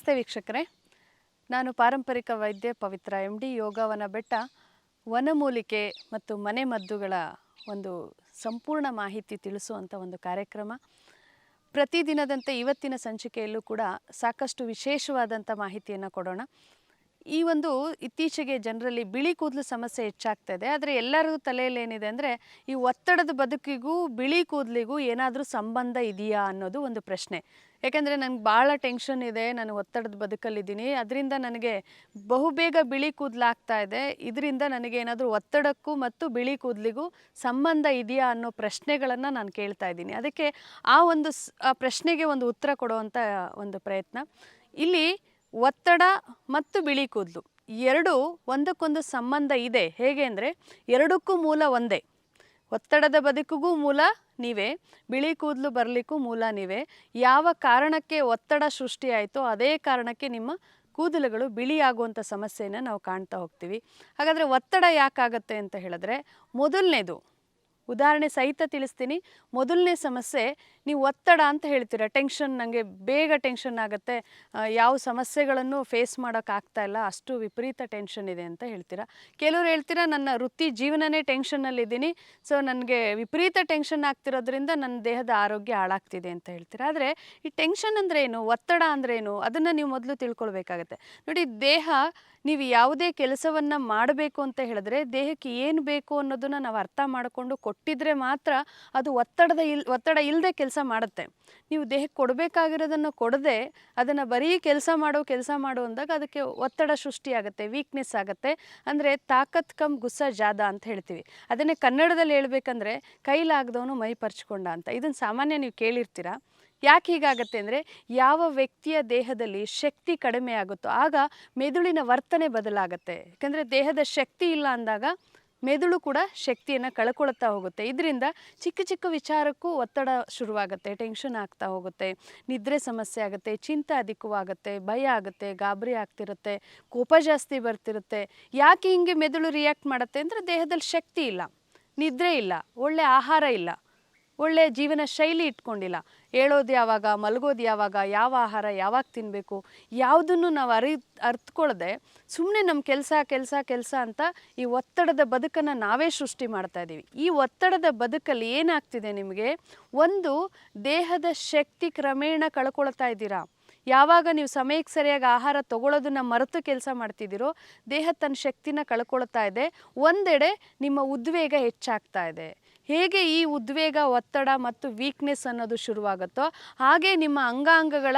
ನಮಸ್ತೆ ವೀಕ್ಷಕರೇ. ನಾನು ಪಾರಂಪರಿಕ ವೈದ್ಯ ಪವಿತ್ರ ಎಂ ಡಿ ಯೋಗವನ ಬೆಟ್ಟ, ವನಮೂಲಿಕೆ ಮತ್ತು ಮನೆ ಮದ್ದುಗಳ ಒಂದು ಸಂಪೂರ್ಣ ಮಾಹಿತಿ ತಿಳಿಸುವಂಥ ಒಂದು ಕಾರ್ಯಕ್ರಮ. ಪ್ರತಿದಿನದಂತೆ ಇವತ್ತಿನ ಸಂಚಿಕೆಯಲ್ಲೂ ಕೂಡ ಸಾಕಷ್ಟು ವಿಶೇಷವಾದಂಥ ಮಾಹಿತಿಯನ್ನು ಕೊಡೋಣ. ಈ ಒಂದು ಇತ್ತೀಚೆಗೆ ಜನರಲ್ಲಿ ಬಿಳಿ ಕೂದಲು ಸಮಸ್ಯೆ ಹೆಚ್ಚಾಗ್ತಾ ಇದೆ ಆದರೆ ಎಲ್ಲರಿಗೂ ತಲೆಯಲ್ಲಿ ಏನಿದೆ ಅಂದರೆ ಈ ಒತ್ತಡದ ಬದುಕಿಗೂ, ಬಿಳಿ ಕೂದಲಿಗೂ ಏನಾದರೂ ಸಂಬಂಧ ಇದೆಯಾ ಅನ್ನೋದು ಒಂದು ಪ್ರಶ್ನೆ. ಯಾಕೆಂದರೆ ನನಗೆ ಭಾಳ ಟೆನ್ಷನ್ ಇದೆ, ನಾನು ಒತ್ತಡದ ಬದುಕಲ್ಲಿದ್ದೀನಿ. ಅದರಿಂದ ನನಗೆ ಬಹುಬೇಗ ಬಿಳಿ ಕೂದಲಾಗ್ತಾ ಇದೆ. ಇದರಿಂದ ನನಗೆ ಏನಾದರೂ ಒತ್ತಡಕ್ಕೂ ಮತ್ತು ಬಿಳಿ ಕೂದಲಿಗೂ ಸಂಬಂಧ ಇದೆಯಾ ಅನ್ನೋ ಪ್ರಶ್ನೆಗಳನ್ನು ನಾನು ಕೇಳ್ತಾ ಇದ್ದೀನಿ. ಅದಕ್ಕೆ ಆ ಒಂದು ಪ್ರಶ್ನೆಗೆ ಒಂದು ಉತ್ತರ ಕೊಡುವಂಥ ಒಂದು ಪ್ರಯತ್ನ. ಇಲ್ಲಿ ಒತ್ತಡ ಮತ್ತು ಬಿಳಿ ಕೂದಲು. ಎರಡು ಒಂದಕ್ಕೊಂದು ಸಂಬಂಧ ಇದೆ. ಹೇಗೆ ಅಂದರೆ ಎರಡಕ್ಕೂ ಮೂಲ ಒಂದೇ. ಒತ್ತಡದ ಬದುಕಿಗೂ ಮೂಲ ನೀವೇ, ಬಿಳಿ ಕೂದಲು ಬರಲಿಕ್ಕೂ ಮೂಲ ನೀವೇ. ಯಾವ ಕಾರಣಕ್ಕೆ ಒತ್ತಡ ಸೃಷ್ಟಿಯಾಯಿತೋ ಅದೇ ಕಾರಣಕ್ಕೆ ನಿಮ್ಮ ಕೂದಲುಗಳು ಬಿಳಿ ಆಗುವಂಥ ಸಮಸ್ಯೆಯನ್ನು ನಾವು ಕಾಣ್ತಾ ಹೋಗ್ತೀವಿ. ಹಾಗಾದರೆ ಒತ್ತಡ ಯಾಕಾಗತ್ತೆ ಅಂತ ಹೇಳಿದ್ರೆ, ಮೊದಲನೇದು, ಉದಾಹರಣೆ ಸಹಿತ ತಿಳಿಸ್ತೀನಿ. ಮೊದಲನೇ ಸಮಸ್ಯೆ ನೀವು ಒತ್ತಡ ಅಂತ ಹೇಳ್ತೀರಾ? ಟೆನ್ಷನ್ ನನಗೆ ಬೇಗ ಟೆನ್ಷನ್ ಆಗುತ್ತೆ. ಯಾವ ಸಮಸ್ಯೆಗಳನ್ನು ಫೇಸ್ ಮಾಡೋಕ್ಕಾಗ್ತಾ ಇಲ್ಲ, ಅಷ್ಟು ವಿಪರೀತ ಟೆನ್ಷನ್ ಇದೆ ಅಂತ ಹೇಳ್ತೀರಾ? ಕೆಲವರು ಹೇಳ್ತೀರಾ, ನನ್ನ ವೃತ್ತಿ ಜೀವನನೇ ಟೆನ್ಷನ್ನಲ್ಲಿದ್ದೀನಿ ಸೊ ನನಗೆ ವಿಪರೀತ ಟೆನ್ಷನ್ ಆಗ್ತಿರೋದ್ರಿಂದ ನನ್ನ ದೇಹದ ಆರೋಗ್ಯ ಹಾಳಾಗ್ತಿದೆ ಅಂತ ಹೇಳ್ತೀರಾ? ಆದರೆ ಈ ಟೆನ್ಷನ್ ಅಂದರೆ ಏನು, ಒತ್ತಡ ಅಂದರೆ ಏನು, ಅದನ್ನು ನೀವು ಮೊದಲು ತಿಳ್ಕೊಳ್ಬೇಕಾಗತ್ತೆ. ನೋಡಿ, ದೇಹ, ನೀವು ಯಾವುದೇ ಕೆಲಸವನ್ನು ಮಾಡಬೇಕು ಅಂತ ಹೇಳಿದ್ರೆ ದೇಹಕ್ಕೆ ಏನು ಬೇಕು ಅನ್ನೋದನ್ನ ನಾವು ಅರ್ಥ ಮಾಡಿಕೊಂಡು ಕೊಟ್ಟಿದ್ರೆ ಮಾತ್ರ ಅದು ಒತ್ತಡದ ಇಲ್, ಒತ್ತಡ ಇಲ್ಲದೆ ಕೆಲಸ ಮಾಡುತ್ತೆ. ನೀವು ದೇಹಕ್ಕೆ ಕೊಡಬೇಕಾಗಿರೋದನ್ನು ಕೊಡದೆ ಅದನ್ನು ಬರೀ ಕೆಲಸ ಮಾಡೋ ಕೆಲಸ ಮಾಡೋ ಅಂದಾಗ ಅದಕ್ಕೆ ಒತ್ತಡ ಸೃಷ್ಟಿಯಾಗುತ್ತೆ ವೀಕ್ನೆಸ್ ಆಗುತ್ತೆ. ಅಂದರೆ ತಾಕತ್ ಕಮ್ ಗುಸ್ಸ ಜಾದ ಅಂತ ಹೇಳ್ತೀವಿ. ಅದನ್ನೇ ಕನ್ನಡದಲ್ಲಿ ಹೇಳ್ಬೇಕಂದ್ರೆ ಕೈಲಾಗದವನು ಮೈ ಪರ್ಚ್ಕೊಂಡ ಅಂತ. ಇದನ್ನು ಸಾಮಾನ್ಯ ನೀವು ಕೇಳಿರ್ತೀರಾ? ಯಾಕೆ ಹೀಗಾಗತ್ತೆ ಅಂದರೆ ಯಾವ ವ್ಯಕ್ತಿಯ ದೇಹದಲ್ಲಿ ಶಕ್ತಿ ಕಡಿಮೆ ಆಗುತ್ತೋ ಆಗ ಮೆದುಳಿನ ವರ್ತನೆ ಬದಲಾಗುತ್ತೆ. ಯಾಕಂದರೆ ದೇಹದ ಶಕ್ತಿ ಇಲ್ಲ ಅಂದಾಗ ಮೆದುಳು ಕೂಡ ಶಕ್ತಿಯನ್ನು ಕಳ್ಕೊಳ್ತಾ ಹೋಗುತ್ತೆ. ಇದರಿಂದ ಚಿಕ್ಕ ಚಿಕ್ಕ ವಿಚಾರಕ್ಕೂ ಒತ್ತಡ ಶುರುವಾಗುತ್ತೆ, ಟೆನ್ಷನ್ ಆಗ್ತಾ ಹೋಗುತ್ತೆ, ನಿದ್ರೆ ಸಮಸ್ಯೆ ಆಗುತ್ತೆ, ಚಿಂತೆ ಅಧಿಕವಾಗುತ್ತೆ, ಭಯ ಆಗುತ್ತೆ, ಗಾಬರಿ ಆಗ್ತಿರುತ್ತೆ, ಕೋಪ ಜಾಸ್ತಿ ಬರ್ತಿರುತ್ತೆ. ಯಾಕೆ ಹಿಂಗೆ ಮೆದುಳು ರಿಯಾಕ್ಟ್ ಮಾಡುತ್ತೆ ಅಂದರೆ ದೇಹದಲ್ಲಿ ಶಕ್ತಿ ಇಲ್ಲ, ನಿದ್ರೆ ಇಲ್ಲ, ಒಳ್ಳೆ ಆಹಾರ ಇಲ್ಲ. ಒಳ್ಳೆಯ ಜೀವನ ಶೈಲಿ ಇಟ್ಕೊಂಡಿಲ್ಲ. ಹೇಳೋದು ಯಾವಾಗ, ಮಲಗೋದು ಯಾವಾಗ, ಯಾವ ಆಹಾರ ಯಾವಾಗ ತಿನ್ನಬೇಕು ಯಾವುದನ್ನು ನಾವು ಅರಿ ಅರ್ತ್ಕೊಳ್ಳದೆ ಸುಮ್ಮನೆ ನಮ್ಮ ಕೆಲಸ ಕೆಲಸ ಕೆಲಸ ಅಂತ ಈ ಒತ್ತಡದ ಬದುಕನ್ನು ನಾವೇ ಸೃಷ್ಟಿ ಮಾಡ್ತಾ ಇದ್ದೀವಿ ಈ ಒತ್ತಡದ ಬದುಕಲ್ಲಿ ಏನಾಗ್ತಿದೆ ನಿಮಗೆ? ಒಂದು, ದೇಹದ ಶಕ್ತಿ ಕ್ರಮೇಣ ಕಳ್ಕೊಳ್ತಾ ಇದ್ದೀರಾ? ಯಾವಾಗ ನೀವು ಸಮಯಕ್ಕೆ ಸರಿಯಾಗಿ ಆಹಾರ ತಗೊಳ್ಳೋದನ್ನು ಮರೆತು ಕೆಲಸ ಮಾಡ್ತಿದ್ದೀರೋ, ದೇಹ ತನ್ನ ಶಕ್ತಿನ ಕಳ್ಕೊಳ್ತಾ ಇದೆ. ಒಂದೆಡೆ ನಿಮ್ಮ ಉದ್ವೇಗ ಹೆಚ್ಚಾಗ್ತಾ ಇದೆ. ಹೇಗೆ ಈ ಉದ್ವೇಗ, ಒತ್ತಡ ಮತ್ತು ವೀಕ್ನೆಸ್ ಅನ್ನೋದು ಶುರುವಾಗುತ್ತೋ ಹಾಗೆ ನಿಮ್ಮ ಅಂಗಾಂಗಗಳ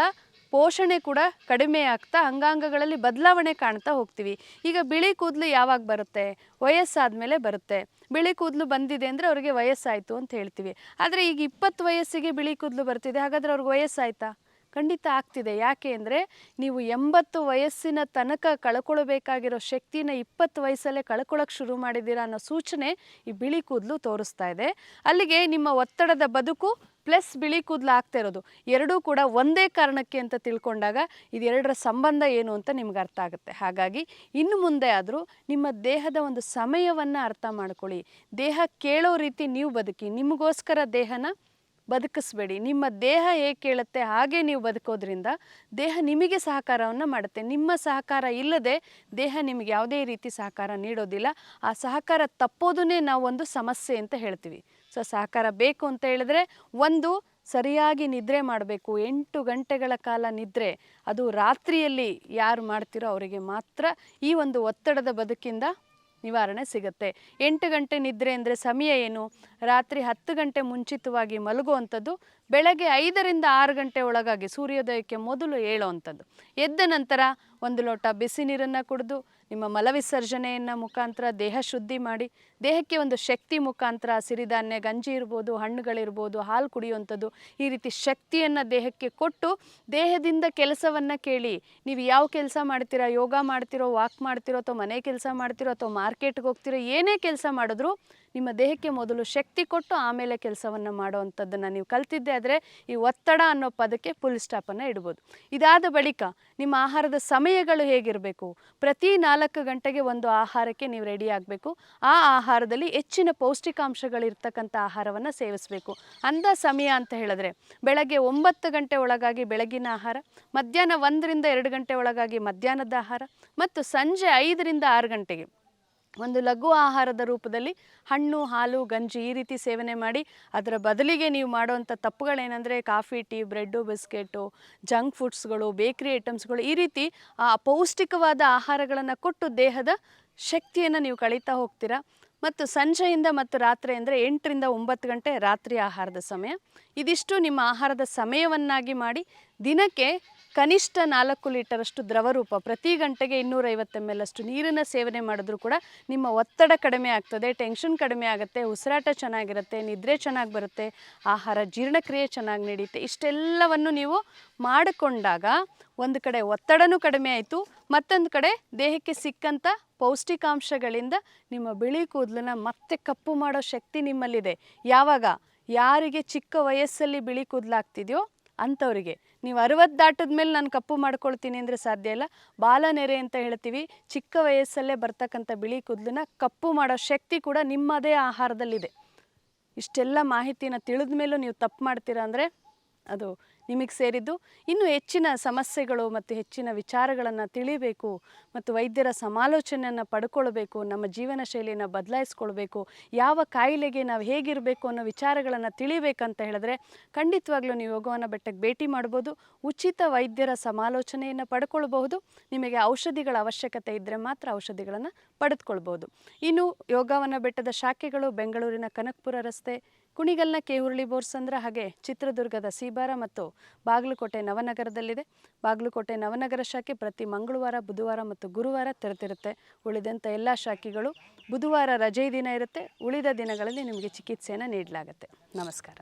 ಪೋಷಣೆ ಕೂಡ ಕಡಿಮೆ ಆಗ್ತಾ ಅಂಗಾಂಗಗಳಲ್ಲಿ ಬದಲಾವಣೆ ಕಾಣ್ತಾ ಹೋಗ್ತೀವಿ. ಈಗ ಬಿಳಿ ಕೂದಲು ಯಾವಾಗ ಬರುತ್ತೆ? ವಯಸ್ಸಾದ ಮೇಲೆ ಬರುತ್ತೆ. ಬಿಳಿ ಕೂದಲು ಬಂದಿದೆ ಅಂದರೆ ಅವರಿಗೆ ವಯಸ್ಸಾಯಿತು ಅಂತ ಹೇಳ್ತೀವಿ. ಆದರೆ ಈಗ ಇಪ್ಪತ್ತು ವಯಸ್ಸಿಗೆ ಬಿಳಿ ಕೂದಲು ಬರ್ತಿದೆ, ಹಾಗಾದರೆ ಅವ್ರಿಗೆ ವಯಸ್ಸಾಯ್ತಾ? ಖಂಡಿತ ಆಗ್ತಿದೆ. ಯಾಕೆ ಅಂದರೆ ನೀವು ಎಂಬತ್ತು ವಯಸ್ಸಿನ ತನಕ ಕಳ್ಕೊಳ್ಬೇಕಾಗಿರೋ ಶಕ್ತಿನ ಇಪ್ಪತ್ತು ವಯಸ್ಸಲ್ಲೇ ಕಳ್ಕೊಳ್ಳೋಕೆ ಶುರು ಮಾಡಿದ್ದೀರಾ ಅನ್ನೋ ಸೂಚನೆ ಈ ಬಿಳಿ ಕೂದಲು ತೋರಿಸ್ತಾ ಇದೆ. ಅಲ್ಲಿಗೆ ನಿಮ್ಮ ಒತ್ತಡದ ಬದುಕು ಪ್ಲಸ್ ಬಿಳಿ ಕೂದಲು ಆಗ್ತಾ ಇರೋದು. ಎರಡೂ ಕೂಡ ಒಂದೇ ಕಾರಣಕ್ಕೆ ಅಂತ ತಿಳ್ಕೊಂಡಾಗ ಇದೆರಡರ ಸಂಬಂಧ ಏನು ಅಂತ ನಿಮ್ಗೆ ಅರ್ಥ ಆಗುತ್ತೆ. ಹಾಗಾಗಿ ಇನ್ನು ಮುಂದೆ ಆದರೂ ನಿಮ್ಮ ದೇಹದ ಒಂದು ಸಮಯವನ್ನು ಅರ್ಥ ಮಾಡ್ಕೊಳ್ಳಿ. ದೇಹ ಕೇಳೋ ರೀತಿ ನೀವು ಬದುಕಿ. ನಿಮಗೋಸ್ಕರ ದೇಹನ ಬದುಕಿಸ್ಬೇಡಿ. ನಿಮ್ಮ ದೇಹ ಹೇಗೆ ಕೇಳುತ್ತೆ, ಹಾಗೆ ನೀವು ಬದುಕೋದ್ರಿಂದ ದೇಹ ನಿಮಗೆ ಸಹಕಾರವನ್ನು ಮಾಡುತ್ತೆ. ನಿಮ್ಮ ಸಹಕಾರ ಇಲ್ಲದೆ ದೇಹ ನಿಮಗೆ ಯಾವುದೇ ರೀತಿ ಸಹಕಾರ ನೀಡೋದಿಲ್ಲ. ಆ ಸಹಕಾರ ತಪ್ಪೋದನ್ನೇ ನಾವು ಒಂದು ಸಮಸ್ಯೆ ಅಂತ ಹೇಳ್ತೀವಿ. ಸೊ, ಸಹಕಾರ ಬೇಕು ಅಂತ ಹೇಳಿದ್ರೆ ಒಂದು, ಸರಿಯಾಗಿ ನಿದ್ರೆ ಮಾಡಬೇಕು. ಎಂಟು ಗಂಟೆಗಳ ಕಾಲ ನಿದ್ರೆ, ಅದು ರಾತ್ರಿಯಲ್ಲಿ ಯಾರು ಮಾಡ್ತಿರೋ ಅವರಿಗೆ ಮಾತ್ರ ಈ ಒಂದು ಒತ್ತಡದ ಬದುಕಿಂದ ನಿವಾರಣೆ ಸಿಗುತ್ತೆ. ಎಂಟು ಗಂಟೆ ನಿದ್ರೆ ಅಂದರೆ ಸಮಯ ಏನು? ರಾತ್ರಿ ಹತ್ತು ಗಂಟೆ ಮುಂಚಿತವಾಗಿ ಮಲಗುವಂಥದ್ದು, ಬೆಳಗ್ಗೆ ಐದರಿಂದ ಆರು ಗಂಟೆ ಒಳಗಾಗಿ ಸೂರ್ಯೋದಯಕ್ಕೆ ಮೊದಲು ಏಳುವಂಥದ್ದು. ಎದ್ದ ನಂತರ ಒಂದು ಲೋಟ ಬಿಸಿ ನೀರನ್ನು ಕುಡಿದು ನಿಮ್ಮ ಮಲವಿಸರ್ಜನೆಯನ್ನು ಮುಖಾಂತರ ದೇಹ ಶುದ್ಧಿ ಮಾಡಿ, ದೇಹಕ್ಕೆ ಒಂದು ಶಕ್ತಿ ಮುಖಾಂತರ ಸಿರಿಧಾನ್ಯ, ಗಂಜಿ ಇರ್ಬೋದು, ಹಣ್ಣುಗಳಿರ್ಬೋದು, ಹಾಲು ಕುಡಿಯುವಂಥದ್ದು ಈ ರೀತಿ ಶಕ್ತಿಯನ್ನು ದೇಹಕ್ಕೆ ಕೊಟ್ಟು ದೇಹದಿಂದ ಕೆಲಸವನ್ನು ಕೇಳಿ, ನೀವು ಯಾವ ಕೆಲಸ ಮಾಡ್ತೀರಾ, ಯೋಗ ಮಾಡ್ತಿರೋ, ವಾಕ್ ಮಾಡ್ತಿರೋ ಅಥವಾ ಮನೆ ಕೆಲಸ ಮಾಡ್ತಿರೋ ಅಥವಾ ಮಾರ್ಕೆಟ್ಗೆ ಹೋಗ್ತಿರೋ ಏನೇ ಕೆಲಸ ಮಾಡಿದ್ರೂ ನಿಮ್ಮ ದೇಹಕ್ಕೆ ಮೊದಲು ಶಕ್ತಿ ಕೊಟ್ಟು ಆಮೇಲೆ ಕೆಲಸವನ್ನು ಮಾಡುವಂಥದ್ದನ್ನು ನೀವು ಕಲ್ತಿದ್ದೆ ಆದರೆ ಈ ಒತ್ತಡ ಅನ್ನೋ ಪದಕ್ಕೆ ಫುಲ್ ಸ್ಟಾಪನ್ನು ಇಡ್ಬೋದು. ಇದಾದ ಬಳಿಕ ನಿಮ್ಮ ಆಹಾರದ ಸಮಯಗಳು ಹೇಗಿರಬೇಕು? ಪ್ರತಿ ನಾಲ್ಕು ಗಂಟೆಗೆ ಒಂದು ಆಹಾರಕ್ಕೆ ನೀವು ರೆಡಿ ಆಗಬೇಕು. ಆ ಆಹಾರದಲ್ಲಿ ಹೆಚ್ಚಿನ ಪೌಷ್ಟಿಕಾಂಶಗಳಿರ್ತಕ್ಕಂಥ ಆಹಾರವನ್ನು ಸೇವಿಸಬೇಕು. ಅಂದ ಸಮಯ ಅಂತ ಹೇಳಿದ್ರೆ ಬೆಳಗ್ಗೆ ಒಂಬತ್ತು ಗಂಟೆ ಒಳಗಾಗಿ ಬೆಳಗಿನ ಆಹಾರ, ಮಧ್ಯಾಹ್ನ ಒಂದರಿಂದ ಎರಡು ಗಂಟೆ ಒಳಗಾಗಿ ಮಧ್ಯಾಹ್ನದ ಆಹಾರ, ಮತ್ತು ಸಂಜೆ ಐದರಿಂದ ಆರು ಗಂಟೆಗೆ ಒಂದು ಲಘು ಆಹಾರದ ರೂಪದಲ್ಲಿ ಹಣ್ಣು, ಹಾಲು, ಗಂಜಿ ಈ ರೀತಿ ಸೇವನೆ ಮಾಡಿ ಅದರ ಬದಲಿಗೆ ನೀವು ಮಾಡುವಂಥ ತಪ್ಪುಗಳೇನೆಂದರೆ coffee, tea, bread, biscuit, junk ಫುಡ್ಸ್ಗಳು, bakery ಐಟಮ್ಸ್ಗಳು ಈ ರೀತಿ ಪೌಷ್ಟಿಕವಾದ ಆಹಾರಗಳನ್ನು ಕೊಟ್ಟು ದೇಹದ ಶಕ್ತಿಯನ್ನು ನೀವು ಕಳೀತಾ ಹೋಗ್ತೀರಾ. ಮತ್ತು ಸಂಜೆಯಿಂದ ಮತ್ತು ರಾತ್ರಿ ಅಂದರೆ ಎಂಟರಿಂದ ಒಂಬತ್ತು ಗಂಟೆ ರಾತ್ರಿ ಆಹಾರದ ಸಮಯ. ಇದಿಷ್ಟು ನಿಮ್ಮ ಆಹಾರದ ಸಮಯವನ್ನಾಗಿ ಮಾಡಿ ದಿನಕ್ಕೆ ಕನಿಷ್ಠ ನಾಲ್ಕು ಲೀಟರಷ್ಟು ದ್ರವರೂಪ ಪ್ರತಿ ಗಂಟೆಗೆ ಇನ್ನೂರೈವತ್ತು ಎಂ ಎಲ್ ಅಷ್ಟು ನೀರನ್ನು ಸೇವನೆ ಮಾಡಿದ್ರೂ ಕೂಡ ನಿಮ್ಮ ಒತ್ತಡ ಕಡಿಮೆ ಆಗ್ತದೆ, ಟೆನ್ಷನ್ ಕಡಿಮೆ ಆಗುತ್ತೆ, ಉಸಿರಾಟ ಚೆನ್ನಾಗಿರುತ್ತೆ, ನಿದ್ರೆ ಚೆನ್ನಾಗಿ ಬರುತ್ತೆ, ಆಹಾರ ಜೀರ್ಣಕ್ರಿಯೆ ಚೆನ್ನಾಗಿ ನಡೆಯುತ್ತೆ, ಇಷ್ಟೆಲ್ಲವನ್ನು ನೀವು ಮಾಡಿಕೊಂಡಾಗ ಒಂದು ಕಡೆ ಒತ್ತಡನೂ ಕಡಿಮೆ ಆಯಿತು, ಮತ್ತೊಂದು ಕಡೆ ದೇಹಕ್ಕೆ ಸಿಕ್ಕಂಥ ಪೌಷ್ಟಿಕಾಂಶಗಳಿಂದ ನಿಮ್ಮ ಬಿಳಿ ಕೂದಲನ್ನ ಮತ್ತೆ ಕಪ್ಪು ಮಾಡೋ ಶಕ್ತಿ ನಿಮ್ಮಲ್ಲಿದೆ. ಯಾವಾಗ? ಯಾರಿಗೆ ಚಿಕ್ಕ ವಯಸ್ಸಲ್ಲಿ ಬಿಳಿ ಕೂದಲಾಗ್ತಿದೆಯೋ ಅಂಥವರಿಗೆ ನೀವು ಅರವತ್ತು ದಾಟದ ಮೇಲೆ ನಾನು ಕಪ್ಪು ಮಾಡ್ಕೊಳ್ತೀನಿ ಅಂದರೆ ಸಾಧ್ಯ ಇಲ್ಲ. ಬಾಲನೆರೆ ಅಂತ ಹೇಳ್ತೀವಿ. ಚಿಕ್ಕ ವಯಸ್ಸಲ್ಲೇ ಬರ್ತಕ್ಕಂಥ ಬಿಳಿ ಕೂದಲನ್ನ ಕಪ್ಪು ಮಾಡೋ ಶಕ್ತಿ ಕೂಡ ನಿಮ್ಮದೇ ಆಹಾರದಲ್ಲಿದೆ. ಇಷ್ಟೆಲ್ಲ ಮಾಹಿತಿನ ತಿಳಿದ ಮೇಲೂ ನೀವು ತಪ್ಪು ಮಾಡ್ತೀರಾ ಅಂದರೆ ಅದು ನಿಮಗೆ ಸೇರಿದ್ದು. ಇನ್ನು ಹೆಚ್ಚಿನ ಸಮಸ್ಯೆಗಳು ಮತ್ತು ಹೆಚ್ಚಿನ ವಿಚಾರಗಳನ್ನು ತಿಳಿಬೇಕು ಮತ್ತು ವೈದ್ಯರ ಸಮಾಲೋಚನೆಯನ್ನು ಪಡ್ಕೊಳ್ಬೇಕು, ನಮ್ಮ ಜೀವನ ಶೈಲಿಯನ್ನು ಬದಲಾಯಿಸ್ಕೊಳ್ಬೇಕು, ಯಾವ ಕಾಯಿಲೆಗೆ ನಾವು ಹೇಗಿರಬೇಕು ಅನ್ನೋ ವಿಚಾರಗಳನ್ನು ತಿಳಿಬೇಕಂತ ಹೇಳಿದ್ರೆ ಖಂಡಿತವಾಗ್ಲೂ ನೀವು ಯೋಗವನ ಬೆಟ್ಟಕ್ಕೆ ಭೇಟಿ ಮಾಡ್ಬೋದು. ಉಚಿತ ವೈದ್ಯರ ಸಮಾಲೋಚನೆಯನ್ನು ಪಡ್ಕೊಳ್ಬಹುದು. ನಿಮಗೆ ಔಷಧಿಗಳ ಅವಶ್ಯಕತೆ ಇದ್ದರೆ ಮಾತ್ರ ಔಷಧಿಗಳನ್ನು ಪಡೆದುಕೊಳ್ಬೋದು ಇನ್ನು ಯೋಗವನ ಬೆಟ್ಟದ ಶಾಖೆಗಳು ಬೆಂಗಳೂರಿನ ಕನಕಪುರ ರಸ್ತೆ ಕುಣಿಗಲ್ನ ಕೇಹುರಳಿ ಬೋರ್ಸ್ ಅಂದ್ರೆ ಹಾಗೆ ಚಿತ್ರದುರ್ಗದ ಸೀಬಾರ ಮತ್ತು ಬಾಗಲಕೋಟೆ ನವನಗರದಲ್ಲಿದೆ. ಬಾಗಲಕೋಟೆ ನವನಗರ ಶಾಖೆ ಪ್ರತಿ ಮಂಗಳವಾರ, ಬುಧವಾರ ಮತ್ತು ಗುರುವಾರ ತೆರೆದಿರುತ್ತೆ. ಉಳಿದಂಥ ಎಲ್ಲ ಶಾಖೆಗಳು ಬುಧವಾರ ರಜೆ ದಿನ ಇರುತ್ತೆ. ಉಳಿದ ದಿನಗಳಲ್ಲಿ ನಿಮಗೆ ಚಿಕಿತ್ಸೆಯನ್ನು ನೀಡಲಾಗುತ್ತೆ. ನಮಸ್ಕಾರ.